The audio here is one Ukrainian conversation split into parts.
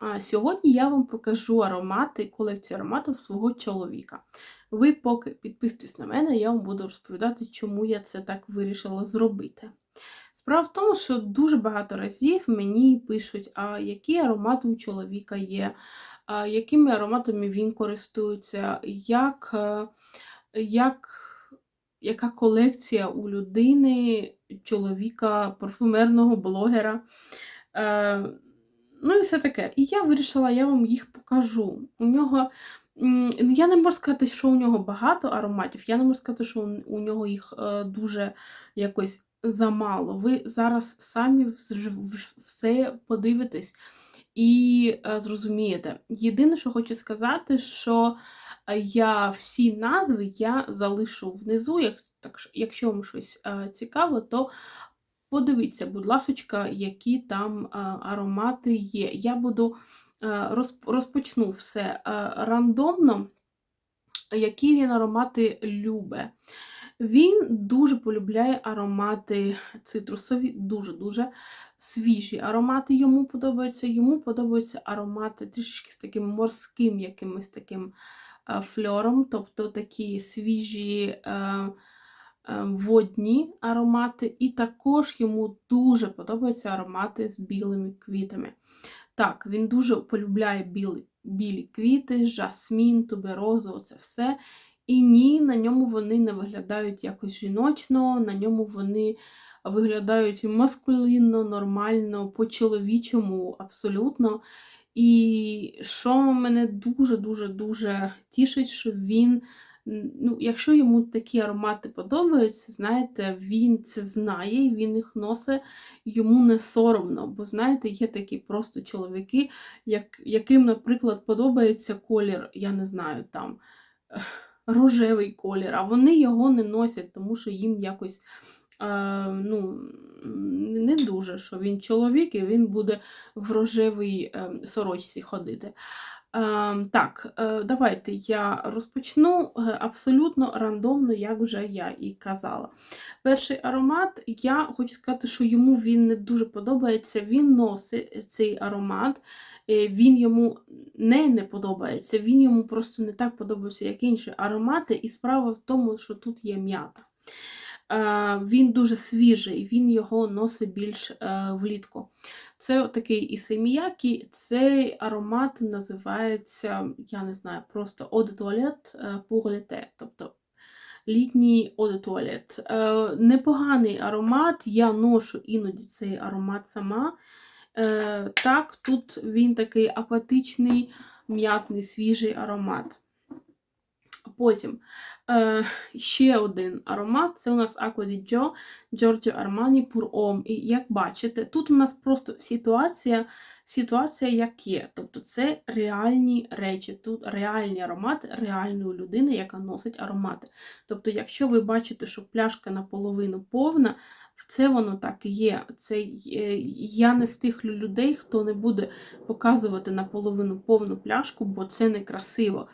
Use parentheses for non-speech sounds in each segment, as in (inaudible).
А Сьогодні я вам покажу аромати, колекцію ароматів свого чоловіка. Ви поки підписуйтесь на мене, я вам буду розповідати, чому я це так вирішила зробити. Справа в тому, що дуже багато разів мені пишуть, а які аромати у чоловіка є, а якими ароматами він користується, як, е, як, яка колекція у людини, чоловіка, парфумерного блогера. Ну і все таке. І я вирішила, я вам їх покажу. У нього. Я не можу сказати, що у нього багато ароматів, я не можу сказати, що у- нього їх е, дуже якось замало. Ви зараз самі все подивитесь і е, зрозумієте. Єдине, що хочу сказати, що е, я всі назви я залишу внизу. Як, так, що- якщо вам щось цікаво, то Подивіться, будь ласочка, які там е, аромати є. Я буду е, розпочну все е, рандомно, які він аромати любе. Він дуже полюбляє аромати цитрусові, дуже-дуже свіжі аромати йому подобаються. Йому подобаються аромати трішечки з таким морським якимось таким фльором, тобто такі свіжі. е, Водні аромати, і також йому дуже подобаються аромати з білими квітами. Так, він дуже полюбляє білі, білі квіти, жасмін, туберозу, оце все. І ні, на ньому вони не виглядають якось жіночно, на ньому вони виглядають маскулінно, нормально, по-чоловічому, абсолютно. І що мене дуже-дуже дуже тішить, що він, ну, якщо йому такі аромати подобаються, знаєте, він це знає, він їх носить, йому не соромно. Бо, знаєте, є такі просто чоловіки, як, яким, наприклад, подобається колір, я не знаю, там рожевий колір, а вони його не носять, тому що їм якось е, ну, не дуже, що він чоловік і він буде в рожевій е, сорочці ходити. Е, так, е, давайте я розпочну е, абсолютно рандомно, як вже я і казала. Перший аромат, я хочу сказати, що йому він не дуже подобається. Він носить цей аромат, е, він йому не не подобається, він йому просто не так подобається, як інші аромати. І справа в тому, що тут є м'ята. Він дуже свіжий, він його носить більш влітку. Це такий ісеміякі, цей аромат називається, я не знаю, просто pour l'été, тобто літній Toilette. Е, Непоганий аромат, я ношу іноді цей аромат сама. Е, Так, тут він такий апатичний, м'ятний, свіжий аромат. Потім ще один аромат це у нас Acqua di Gio Giorgio Armani Pur Homme. І як бачите, тут у нас просто ситуація, ситуація як є. Тобто це реальні речі, тут реальні аромати реальної людини, яка носить аромати. Тобто, якщо ви бачите, що пляшка наполовину повна, це воно так і є. Це е, я не з тих людей, хто не буде показувати наполовину повну пляшку, бо це некрасиво.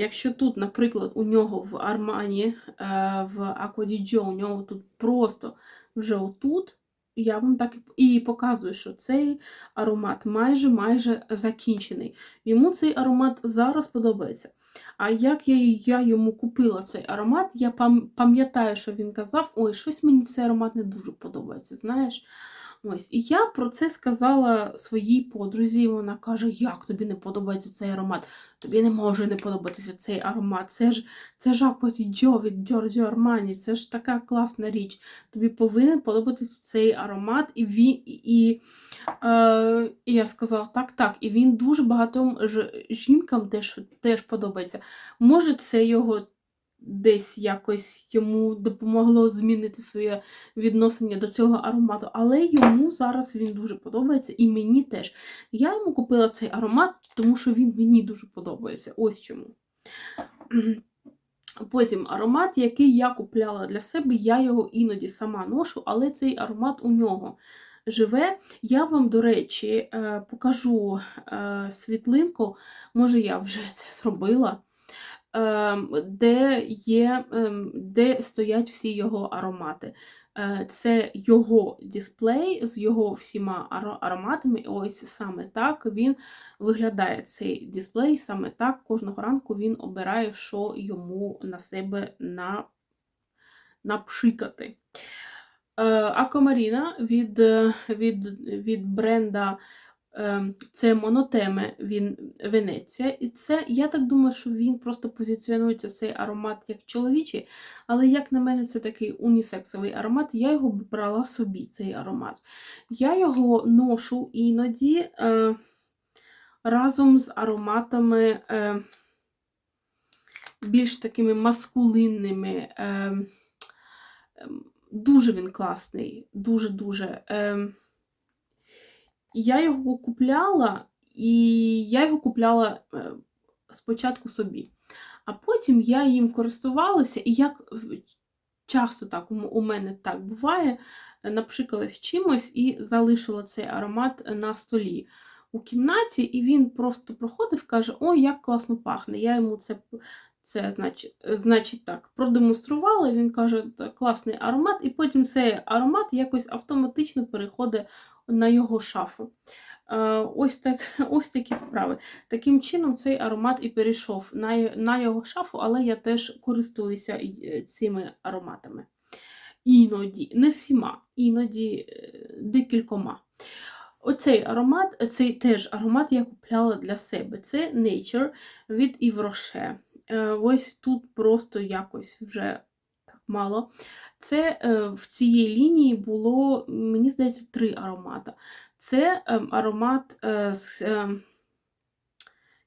Якщо тут, наприклад, у нього в Армані, е, в Аквадіджо, у нього тут просто вже отут, я вам так і показую, що цей аромат майже майже закінчений. Йому цей аромат зараз подобається. А як я, я йому купила цей аромат, я пам'ятаю, що він казав: ой, щось мені цей аромат не дуже подобається. знаєш. Ось, і я про це сказала своїй подрузі, і вона каже: Як тобі не подобається цей аромат? Тобі не може не подобатися цей аромат. Це ж це ж Джо від Джорджо Армані, це ж така класна річ. Тобі повинен подобатися цей аромат, і він і, е, і я сказала, так, так. І він дуже багатьом ж- жінкам теж, теж подобається. Може, це його. Десь якось йому допомогло змінити своє відношення до цього аромату, але йому зараз він дуже подобається, і мені теж. Я йому купила цей аромат, тому що він мені дуже подобається. Ось чому. (clears throat) Потім аромат, який я купляла для себе, я його іноді сама ношу, але цей аромат у нього живе. Я вам, до речі, е, покажу е, світлинку, може, я вже це зробила. Ем, Де є, ем, де стоять всі його аромати. Е, Це його дисплей з його всіма аро- ароматами. Ось саме так він виглядає цей дисплей. Саме так кожного ранку він обирає, що йому на себе на, напшикати. Е, Аквамаріна від, від, від бренда це монотеме він Венеція. І це, я так думаю, що він просто позиціонується цей аромат як чоловічий, але, як на мене, це такий унісексовий аромат. Я його брала собі, цей аромат. Я його ношу іноді е, разом з ароматами е, більш такими маскулинними. Е, ем, Дуже він класний, дуже-дуже. Я його купляла, і я його купляла е, спочатку собі. А потім я їм користувалася, і як е, часто так у мене так буває, напшикалась чимось і залишила цей аромат на столі у кімнаті, і він просто проходив, каже: О, як класно пахне. Я йому це, це значить, значить так, продемонструвала, він каже, «Так, класний аромат, і потім цей аромат якось автоматично переходить на його шафу. Е, Ось, так, (laughs) ось такі справи. Таким чином, цей аромат і перейшов на, на його шафу, але я теж користуюся е, цими ароматами. Іноді, не всіма, іноді е, декількома. Оцей аромат, цей теж аромат я купляла для себе. Це Nature від Yves Rocher. Е, Ось тут просто якось вже так мало. Це е, в цій лінії було, мені здається, три аромати. Це ем, аромат е, з ем,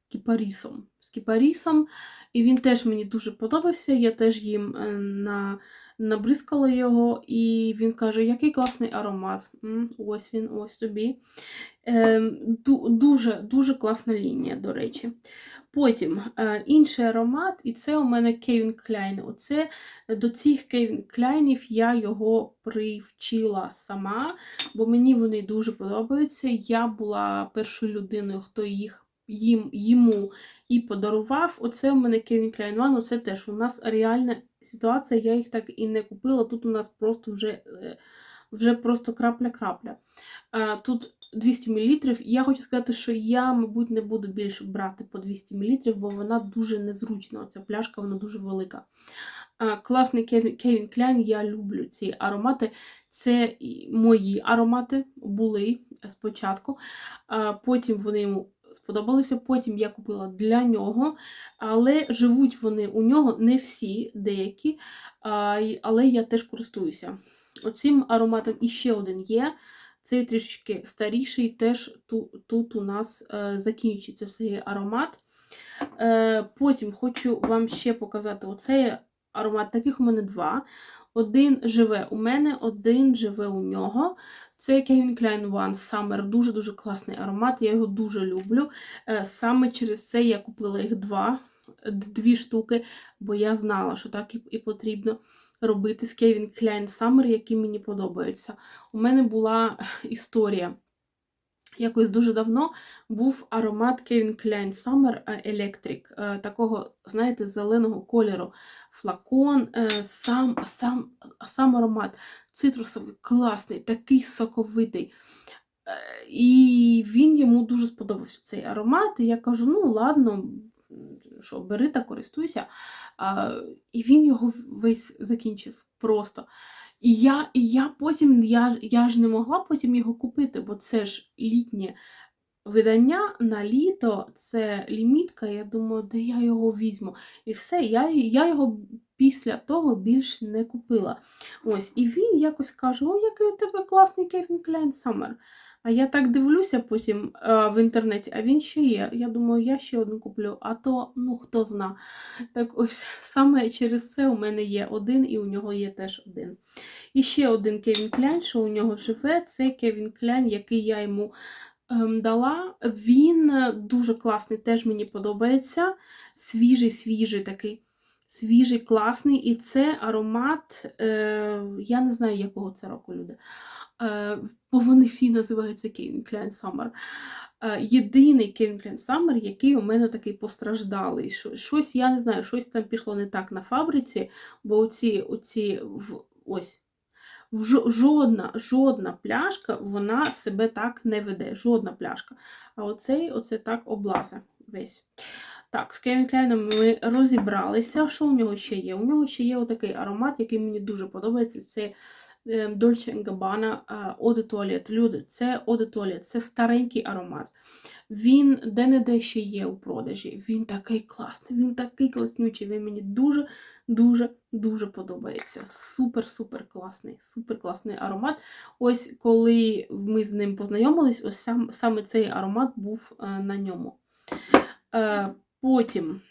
кіпарісом. З кіпарісом, і він теж мені дуже подобався. Я теж їм е, на, набризкала його, і він каже, який класний аромат. М, Ось він, ось тобі. Ду- Дуже, дуже класна лінія, до речі. Потім е, інший аромат, і це у мене Кевін Кляйн. Оце до цих Кевін Кляйнів я його привчила сама, бо мені вони дуже подобаються. Я була першою людиною, хто їх їм, йому і подарував. Оце у мене Кевін Кляйн Ван, оце теж у нас реальна ситуація, я їх так і не купила. Тут у нас просто вже, е, вже просто крапля-крапля. Е, Тут 200 мл. Я хочу сказати, що я, мабуть, не буду більше брати по 200 мл, бо вона дуже незручна. Ця пляшка вона дуже велика. Е, Класний Кевін, Кляйн, я люблю ці аромати. Це мої аромати були спочатку. Потім вони йому сподобалися. Потім я купила для нього, але живуть вони у нього не всі, деякі, але я теж користуюся. Оцим ароматом іще один є. Цей трішки старіший, теж тут, тут у нас е, закінчується цей аромат. Е, потім хочу вам ще показати оцей аромат. Таких у мене два. Один живе у мене, один живе у нього. Це Kevin Klein One Summer. Дуже-дуже класний аромат. Я його дуже люблю. Е, Саме через це я купила їх два, дві штуки, бо я знала, що так і, потрібно робити з Kevin Klein Summer, які мені подобаються. У мене була історія. Якось дуже давно був аромат Kevin Klein Summer е, Electric, е, такого, знаєте, зеленого кольору. Флакон, е, сам, сам, сам аромат цитрусовий, класний, такий соковитий. І він йому дуже сподобався цей аромат. І я кажу: ну, ладно, що, бери та користуйся. І він його весь закінчив просто. І я, і я потім, я, я ж не могла потім його купити, бо це ж літнє видання на літо, це лімітка. Я думаю, де я його візьму. І все, я, я його після того більш не купила. Ось, і він якось каже: О, який у тебе класний Кевін Кляйн Саммер. А я так дивлюся потім е, в інтернеті, а він ще є. Я думаю, я ще одну куплю, а то, ну хто зна. Так ось (laughs) саме через це у мене є один, і у нього є теж один. І ще один Кевін Кляйн, що у нього живе, це Кевін Кляйн, який я йому ем, дала. Він дуже класний, теж мені подобається. Свіжий, свіжий такий. Свіжий, класний, і це аромат, е, я не знаю, якого це року люди. Е, бо вони всі називаються Kevin Klein Summer. Єдиний Kevin Klein Summer, який у мене такий постраждалий. Щось, я не знаю, щось там пішло не так на фабриці, бо оці, оці ось, Жодна, жодна пляшка вона себе так не веде. Жодна пляшка. А оцей оце так облазе весь. Так, з Кевін Кляйном ми розібралися. Що у нього ще є? У нього ще є отакий аромат, який мені дуже подобається. Це Dolce Gabbana е, Eau Toilette. Люди, це Eau Toilette, це старенький аромат. Він де-не-де ще є у продажі. Він такий класний, він такий класнючий. Він мені дуже, дуже, дуже подобається. Супер-супер класний, супер класний аромат. Ось коли ми з ним познайомились, ось сам, саме цей аромат був е, на ньому. Е, потім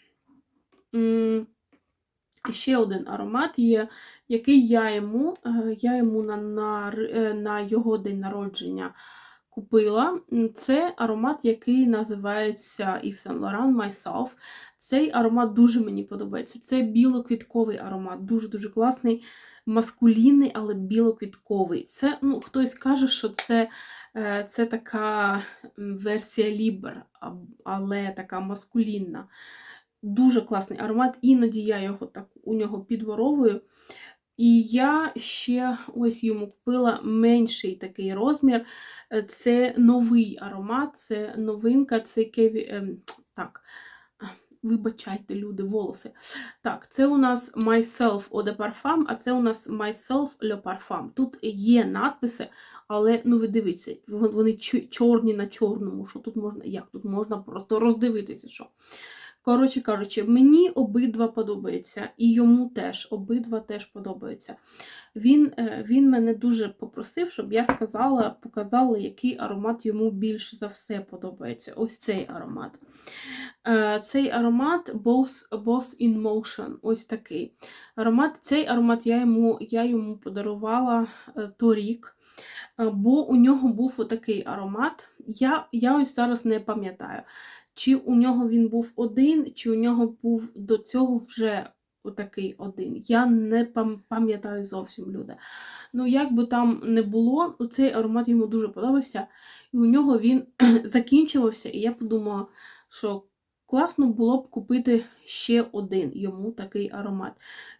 ще один аромат є, який я йому, е, я йому на, на, е, на його день народження купила. Це аромат, який називається Yves Saint Laurent Myself. Цей аромат дуже мені подобається. Це білоквітковий аромат, дуже-дуже класний, маскулінний, але білоквітковий. Це, ну, хтось каже, що це, е, це така версія Лібер, але така маскулінна. Дуже класний аромат, іноді я його так у нього підворовую. І я ще ось йому купила менший такий розмір. Е, Це новий аромат, це новинка, це кеві. ем, так, вибачайте, люди, волоси. Так, це у нас Myself Eau de Parfum, а це у нас Myself Le Parfum. Тут є надписи, але ну ви дивіться, вони чорні на чорному. Що тут можна? Як тут можна просто роздивитися, що. Коротше кажучи, мені обидва подобаються, і йому теж обидва теж подобаються. Він, е, він мене дуже попросив, щоб я сказала, показала, який аромат йому більше за все подобається. Ось цей аромат. Е, Цей аромат Boss, Boss in Motion. Ось такий. Аромат, цей аромат я йому, я йому подарувала е, торік, бо у нього був отакий аромат. Я, я ось зараз не пам'ятаю. Чи у нього він був один, чи у нього був до цього вже отакий один. Я не пам'ятаю зовсім люди. Ну, як би там не було, цей аромат йому дуже подобався, і у нього він (clears throat) закінчувався, і я подумала, що класно було б купити ще один йому такий аромат.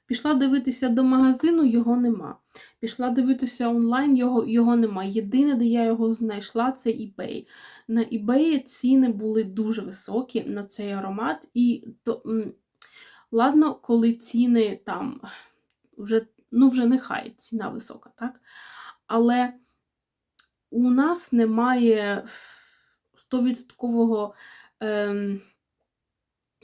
Пішла дивитися до магазину, його нема. Пішла дивитися онлайн, його, його нема. Єдине, де я його знайшла, це eBay. На eBay ціни були дуже високі на цей аромат, і то, ладно, коли ціни там вже, ну вже нехай ціна висока, так? Але у нас немає 100% ем,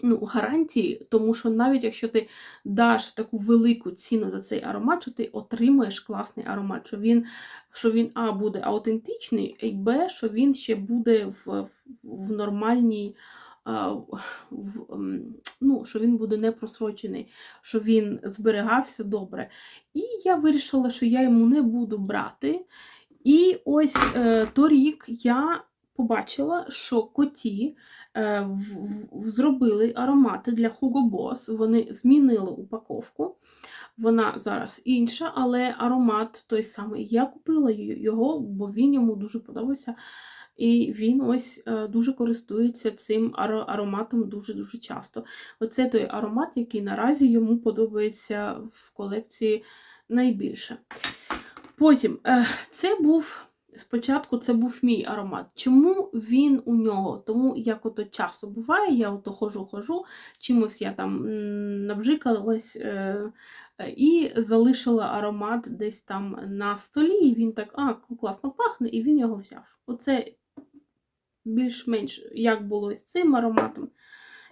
ну, гарантії, тому що навіть якщо ти даш таку велику ціну за цей аромат, що ти отримаєш класний аромат, що він, що він А буде аутентичний, і Б, що він ще буде в, в, нормальній. В, ну, що він буде не просрочений, що він зберігався добре. І я вирішила, що я йому не буду брати. І ось е, торік я побачила, що коті зробили аромати для Hugo Boss. Вони змінили упаковку. Вона зараз інша, але аромат той самий. Я купила його, бо він йому дуже подобався. І він ось е, дуже користується цим аро- ароматом дуже-дуже часто. Оце той аромат, який наразі йому подобається в колекції найбільше. Потім, е, це був спочатку це був мій аромат. Чому він у нього? Тому як ото часу буває, я ото хожу, хожу, чимось я там набжикалась е, і залишила аромат десь там на столі, і він так а, класно пахне, і він його взяв. Оце більш-менш як було з цим ароматом.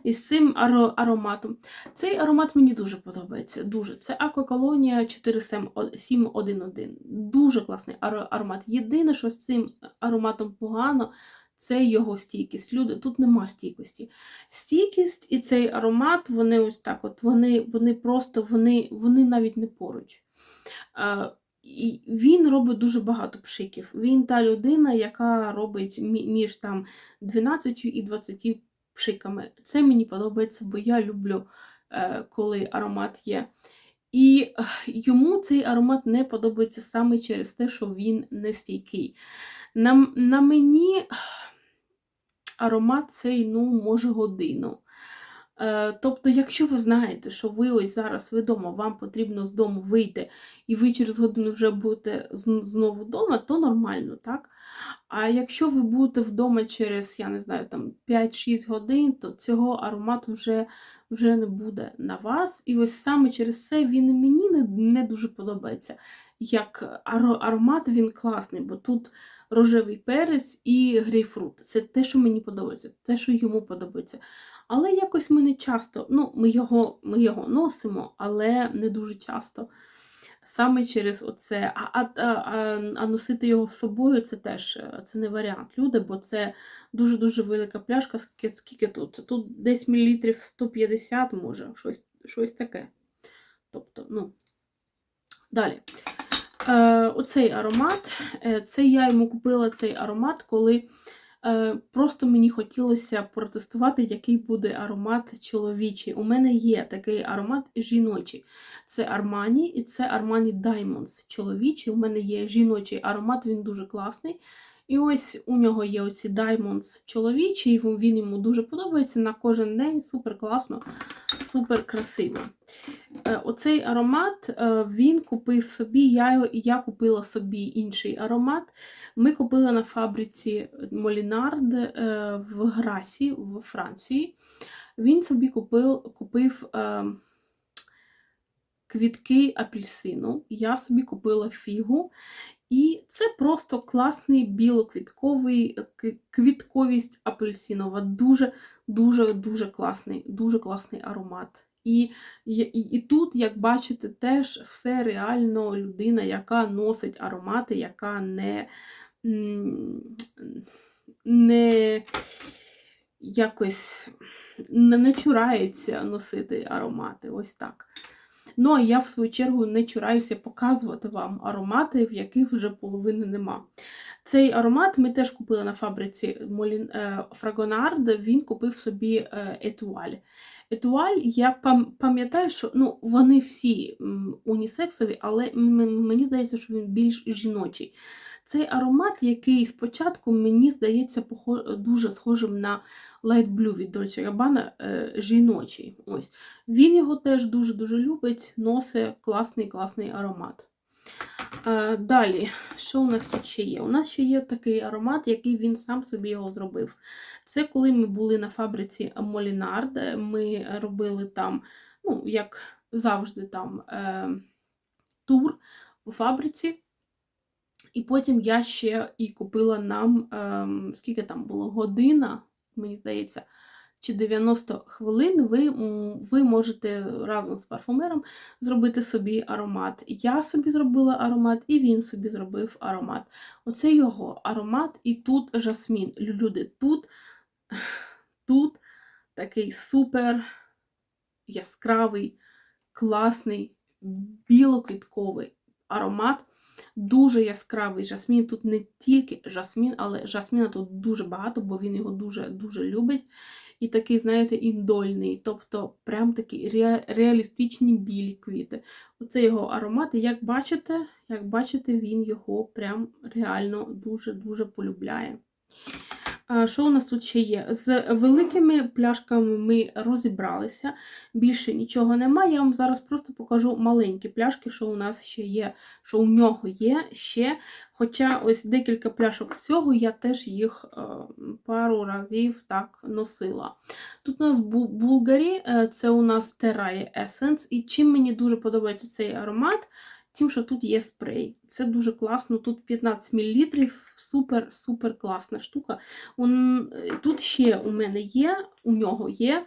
І з цим аро- ароматом. Цей аромат мені дуже подобається. Дуже. Це Акваколонія 4711. Дуже класний аро- аромат. Єдине, що з цим ароматом погано, це його стійкість. Люди, тут нема стійкості. Стійкість і цей аромат, вони ось так от, вони, вони просто, вони, вони навіть не поруч. І він робить дуже багато пшиків. Він та людина, яка робить між там 12 і 20 пшиками. Це мені подобається, бо я люблю, е, коли аромат є. І е, йому цей аромат не подобається саме через те, що він не стійкий. На, на мені аромат цей, ну, може, годину. Е, Тобто, якщо ви знаєте, що ви ось зараз ви вдома, вам потрібно з дому вийти, і ви через годину вже будете знову вдома, то нормально, так? А якщо ви будете вдома через, я не знаю, там 5-6 годин, то цього аромату вже, вже не буде на вас. І ось саме через це він мені не, не дуже подобається. Як аро- аромат він класний, бо тут рожевий перець і грейпфрут. Це те, що мені подобається, те, що йому подобається. Але якось ми не часто, ну, ми його, ми його носимо, але не дуже часто. Саме через оце. А, а, а, а, носити його з собою це теж е, це не варіант, люди, бо це дуже-дуже велика пляшка. Скільки, скільки тут? Тут десь мілілітрів 150, може, щось, щось таке. Тобто, ну, далі. Е, оцей аромат, е, це я йому купила цей аромат, коли просто мені хотілося протестувати, який буде аромат чоловічий. У мене є такий аромат жіночий. Це Armani і це Armani Diamonds чоловічий. У мене є жіночий аромат, він дуже класний. І ось у нього є оці Diamonds чоловічі, і він йому дуже подобається на кожен день. Супер класно, супер красиво. Е, Оцей аромат е, він купив собі, я, я купила собі інший аромат. Ми купили на фабриці Молінард е, в Грасі в Франції. Він собі купив, купив квітки апельсину. Я собі купила фігу. І це просто класний білоквітковий е, квітковість апельсинова. Дуже, дуже, дуже класний, дуже класний аромат. І, і, і, тут, як бачите, теж все реально людина, яка носить аромати, яка не, не якось не чурається носити аромати. Ось так. Ну, а я, в свою чергу, не чураюся показувати вам аромати, в яких вже половини нема. Цей аромат ми теж купили на фабриці Молін... е, Фрагонард, він купив собі етуаль. Етуаль, я пам'ятаю, що ну, вони всі унісексові, але мені здається, що він більш жіночий. Цей аромат, який спочатку мені здається дуже схожим на Light Blue від Dolce Gabbana, е, жіночий. Ось. Він його теж дуже-дуже любить, носить класний класний аромат. Е, далі, що у нас тут ще є? У нас ще є такий аромат, який він сам собі його зробив. Це коли ми були на фабриці Молінард, ми робили там, ну, як завжди, там е, тур у фабриці. І потім я ще і купила нам, ем, скільки там було, година, мені здається, чи 90 хвилин, ви, ви можете разом з парфумером зробити собі аромат. Я собі зробила аромат, і він собі зробив аромат. Оце його аромат, і тут жасмін. Люди, тут, тут такий супер яскравий, класний, білоквітковий аромат. Дуже яскравий жасмін. Тут не тільки жасмін, але жасміна тут дуже багато, бо він його дуже-дуже любить. І такий, знаєте, індольний, тобто прям такі ре- реалістичні білі квіти. Оце його аромат. І як бачите, як бачите, він його прям реально дуже-дуже полюбляє. Що у нас тут ще є? З великими пляшками ми розібралися, більше нічого немає. Я вам зараз просто покажу маленькі пляшки, що у нас ще є, що у нього є ще. Хоча ось декілька пляшок з цього я теж їх е, пару разів так носила. Тут у нас Булгарі, е, це у нас Terrae Essence. І чим мені дуже подобається цей аромат, тим, що тут є спрей. Це дуже класно. Тут 15 мл, супер, супер класна штука. Он, е, тут ще у мене є, у нього є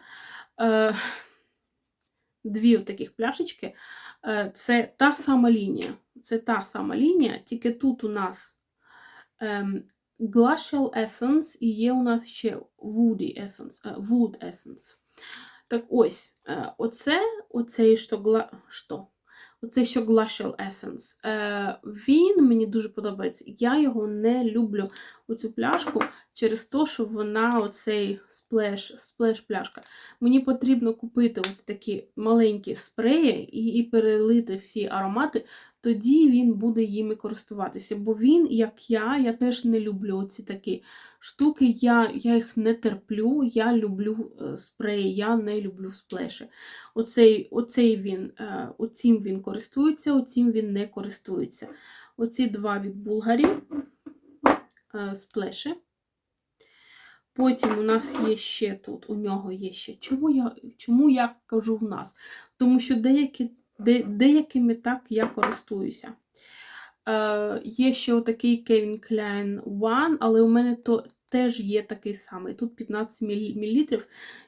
е, дві таких пляшечки. Е, це та сама лінія. Це та сама лінія, тільки тут у нас ем, Glacial Essence і є у нас ще Woody Essence, е, Wood Essence. Так ось, е, оце, оцей що, гла, що? Оце що Glacial Essence. Е, він мені дуже подобається. Я його не люблю, оцю пляшку, через те, що вона оцей сплеш, сплеш пляшка. Мені потрібно купити ось такі маленькі спреї і, і перелити всі аромати, тоді він буде їми користуватися. Бо він, як я, я теж не люблю ці такі штуки, я, я їх не терплю, я люблю е, спреї, я не люблю сплеші. Оцей, оцей він, е, оцім він користується, оцім він не користується. Оці два від Булгарі е, сплеші. Потім у нас є ще тут, у нього є ще. Чому я чому я кажу в нас? Тому що деякі, де, деякими так я користуюся. Е, Є ще отакий Kevin Klein One, але у мене то теж є такий самий. Тут 15 мл.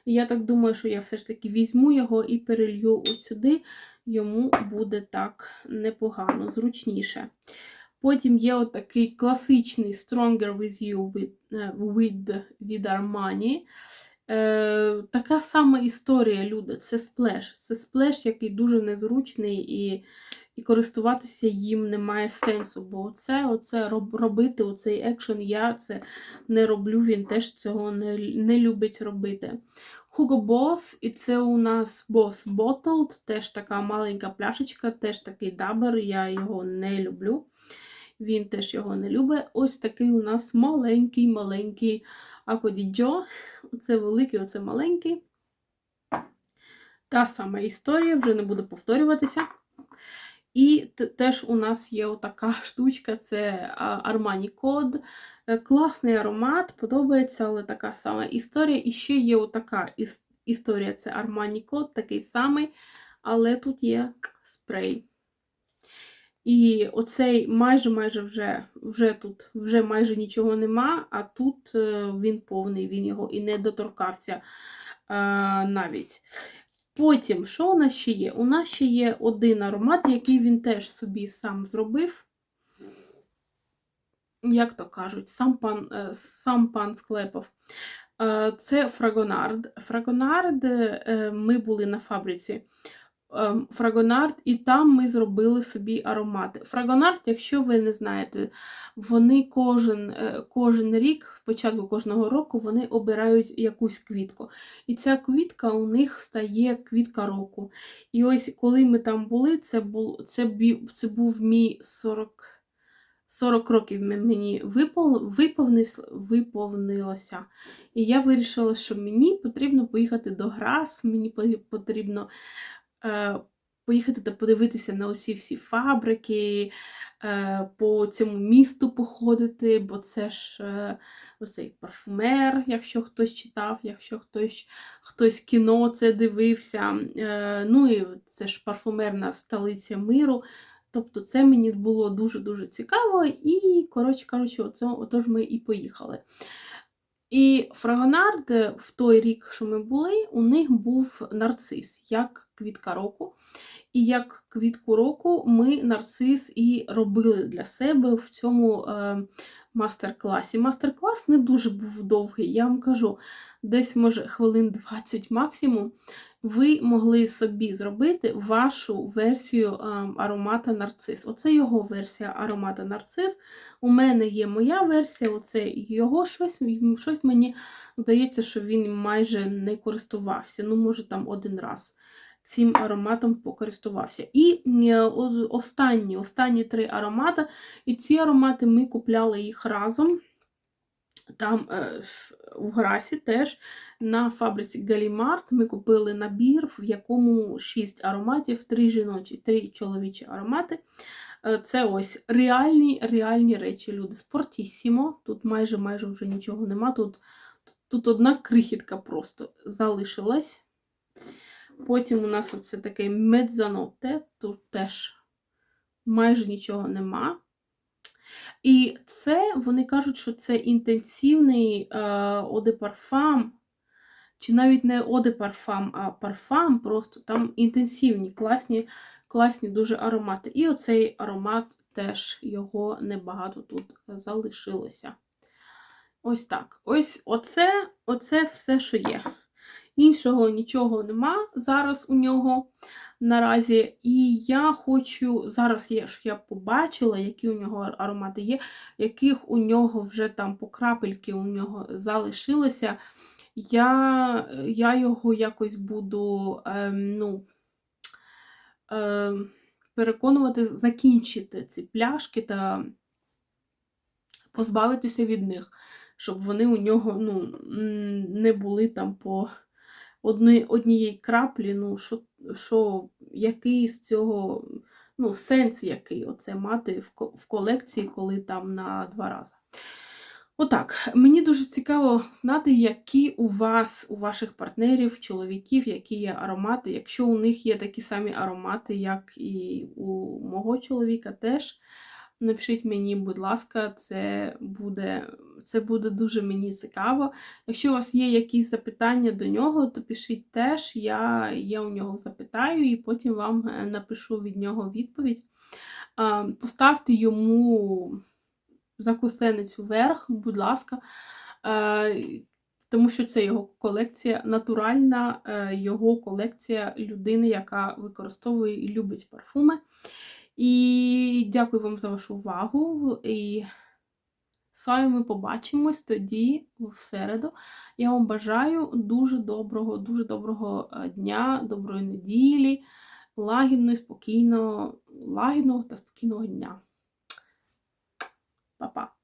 І я так думаю, що я все ж таки візьму його і перелью ось сюди. Йому буде так непогано, зручніше. Потім є отакий класичний Stronger with You with, е, with, Armani. Е, така сама історія, люди. Це сплеш. Це сплеш, який дуже незручний, і і користуватися їм немає сенсу. Бо оце, оце роб, робити, оцей екшен, я це не роблю, він теж цього не, не любить робити. Hugo Boss, і це у нас Boss Bottled, теж така маленька пляшечка, теж такий дабер, я його не люблю. Він теж його не любить. Ось такий у нас маленький-маленький Акодіджо. Оце великий, оце маленький. Та сама історія, вже не буду повторюватися. І теж у нас є отака (laughs) штучка це Armani Code. Класний аромат, подобається, але така сама історія. І ще є отака історія це Armani Code, такий самий, але тут є спрей. І оцей майже майже вже вже тут вже майже нічого нема, а тут він повний, він його і не доторкався а, навіть. Потім, що у нас ще є? У нас ще є один аромат, який він теж собі сам зробив. Як то кажуть, сам пан сам пан склепав. Це Фрагонард. Фрагонард ми були на фабриці. Фрагонард, і там ми зробили собі аромати. Фрагонард, якщо ви не знаєте, вони кожен кожен рік, в початку кожного року, вони обирають якусь квітку. І ця квітка у них стає квітка року. І ось коли ми там були, це був це, це був мій 40 40 років мені виповнилося. І я вирішила, що мені потрібно поїхати до Грас, мені потрібно поїхати та подивитися на усі всі фабрики, е, по цьому місту походити, бо це ж е, оцей парфумер, якщо хтось читав, якщо хтось хтось кіно це дивився. Е, ну і це ж парфумерна столиця миру. Тобто це мені було дуже-дуже цікаво, і, коротше кажучи, отож ми і поїхали. І Фрагонард в той рік, що ми були, у них був нарцис як квітка року. І як квітку року ми нарцис і робили для себе в цьому е, мастер-класі. Мастер-клас не дуже був довгий, я вам кажу, десь, може, хвилин 20 максимум. Ви могли собі зробити вашу версію е, аромата нарцис. Оце його версія аромата нарцис. У мене є моя версія, оце його щось щось мені здається, що він майже не користувався. Ну, може, там один раз цим ароматом покористувався. І е, останні останні три аромати. І ці аромати ми купляли їх разом. Там е, в Грасі теж на фабриці Галімарт ми купили набір, в якому 6 ароматів, 3 жіночі, 3 чоловічі аромати. Е, це ось реальні реальні речі, люди. Спортісімо. Тут майже майже вже нічого нема. Тут, Тут одна крихітка просто залишилась. Потім у нас оце таке медзаноте, тут теж майже нічого нема. І це, вони кажуть, що це інтенсивний е, одепарфам, чи навіть не одепарфам, а парфам, просто там інтенсивні, класні, класні дуже аромати. І оцей аромат теж його небагато тут залишилося. Ось так. Ось оце, оце все, що є. Іншого нічого нема зараз у нього. Наразі. І я хочу зараз, я, що я побачила, які у нього аромати є, яких у нього вже там по крапельки у нього залишилося. Я, я його якось буду ем, ну, ем, переконувати закінчити ці пляшки та позбавитися від них, щоб вони у нього ну, не були там по одні, однієї краплі. Ну, що, що який з цього, ну, сенс який оце мати в, колекції, коли там на два рази. Отак, мені дуже цікаво знати, які у вас, у ваших партнерів, чоловіків, які є аромати. Якщо у них є такі самі аромати, як і у мого чоловіка, теж напишіть мені, будь ласка, це буде, це буде дуже мені цікаво. Якщо у вас є якісь запитання до нього, то пишіть теж, я, я у нього запитаю і потім вам е, напишу від нього відповідь. Поставте йому закусенець вверх, будь ласка, тому що це його колекція натуральна, е, його колекція людини, яка використовує і любить парфуми. І дякую вам за вашу увагу. І з вами ми побачимось тоді в середу. Я вам бажаю дуже доброго, дуже доброго е, дня, доброї неділі, лагідної, спокійного, лагідного та спокійного дня. Па-па.